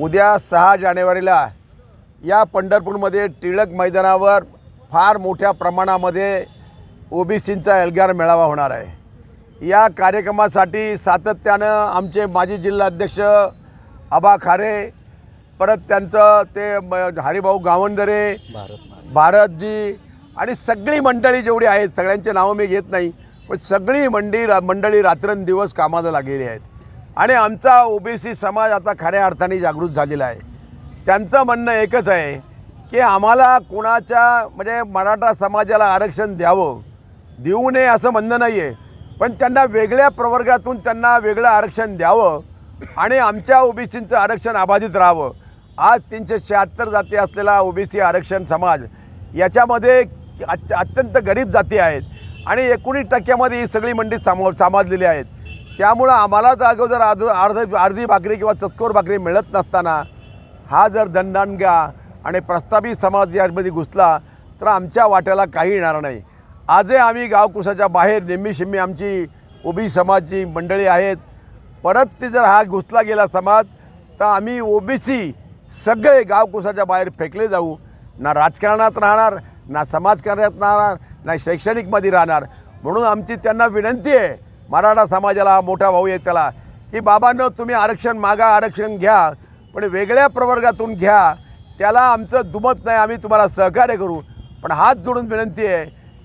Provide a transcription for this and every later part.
उद्या सहा जानेवारीला या पंढरपूरमध्ये टिळक मैदानावर फार मोठ्या प्रमाणामध्ये ओबीसींचा एल्गार मेळावा होणार आहे. या कार्यक्रमासाठी सातत्यानं आमचे माजी जिल्हाध्यक्ष आबा खारे परत त्यांचं ते म- हरिभाऊ गावंडरे भारतजी आणि सगळी मंडळी जेवढी आहेत सगळ्यांचे नावं मी घेत नाही पण सगळी मंडी रा मंडळी रात्रंदिवस कामाला लागलेली आहेत. आणि आमचा ओबीसी समाज आता खऱ्या अर्थाने जागृत झालेला आहे. त्यांचं म्हणणं एकच आहे की आम्हाला कोणाच्या म्हणजे मराठा समाजाला आरक्षण द्यावं देऊ नये असं म्हणणं नाही आहे पण त्यांना वेगळ्या प्रवर्गातून त्यांना वेगळं आरक्षण द्यावं आणि आमच्या ओबीसींचं आरक्षण अबाधित राहावं. आज तीनशे शहात्तर जाती असलेला ओबीसी आरक्षण समाज याच्यामध्ये अत्यंत गरीब जाती आहेत. आणि एकोणीस टक्क्यामध्ये ही सगळी मंडी सामा सामाजलेली आहेत. त्यामुळं आम्हाला जर अगोदर अर्ध अर्ध अर्धी भाकरी किंवा चतकोर भाकरी मिळत नसताना हा जर दंडांगा आणि प्रस्तावित समाज यामध्ये घुसला तर आमच्या वाट्याला काही येणार नाही. आजही आम्ही गावकुसाच्या बाहेर निम्मी शिम्मी आमची ओबी समाजची मंडळी आहेत. परत ते जर हा घुसला गेला समाज तर आम्ही ओबीसी सगळे गावकुसाच्या बाहेर फेकले जाऊ. ना राजकारणात राहणार ना समाजकारणात राहणार नाही शैक्षणिकमध्ये राहणार. म्हणून आमची त्यांना विनंती आहे मराठा समाजाला हा मोठा भाऊ आहे त्याला की बाबांनो तुम्ही आरक्षण मागा आरक्षण घ्या पण वेगळ्या प्रवर्गातून घ्या त्याला आमचं दुमत नाही आम्ही तुम्हाला सहकार्य करू. पण हात जोडून विनंती आहे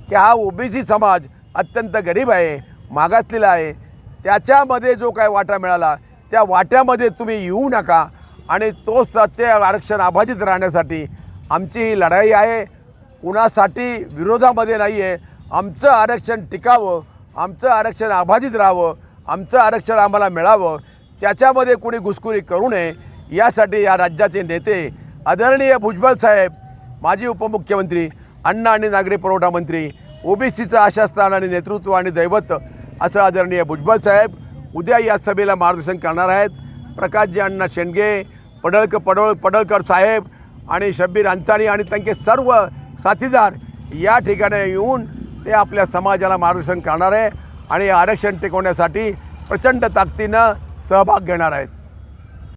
की हा ओबीसी समाज अत्यंत गरीब आहे मागासलेला आहे त्याच्यामध्ये जो काय वाटा मिळाला त्या वाट्यामध्ये तुम्ही येऊ नका. आणि तो सत्य आरक्षण अबाधित राहण्यासाठी आमची ही लढाई आहे. कुणासाठी विरोधामध्ये नाही आहे आमचं आरक्षण टिकावं आमचं आरक्षण अबाधित राहावं आमचं आरक्षण आम्हाला मिळावं त्याच्यामध्ये कोणी घुसखोरी करू नये यासाठी या राज्याचे नेते आदरणीय भुजबळ साहेब माजी उपमुख्यमंत्री अन्न आणि नागरी पुरवठा मंत्री ओबीसीचं आशास्थान आणि नेतृत्व आणि दैवत असं आदरणीय भुजबळ साहेब उद्या या सभेला मार्गदर्शन करणार आहेत. प्रकाशजी अण्णा शेंडगे पडळक पडळ पडळकर साहेब आणि शब्बीर अंताणी आणि त्यांचे सर्व साथीदार या ठिकाणी येऊन ते आपल्या समाजाला मार्गदर्शन करणार आहे आणि आरक्षण टिकवण्यासाठी प्रचंड ताकदीनं सहभाग घेणार आहेत.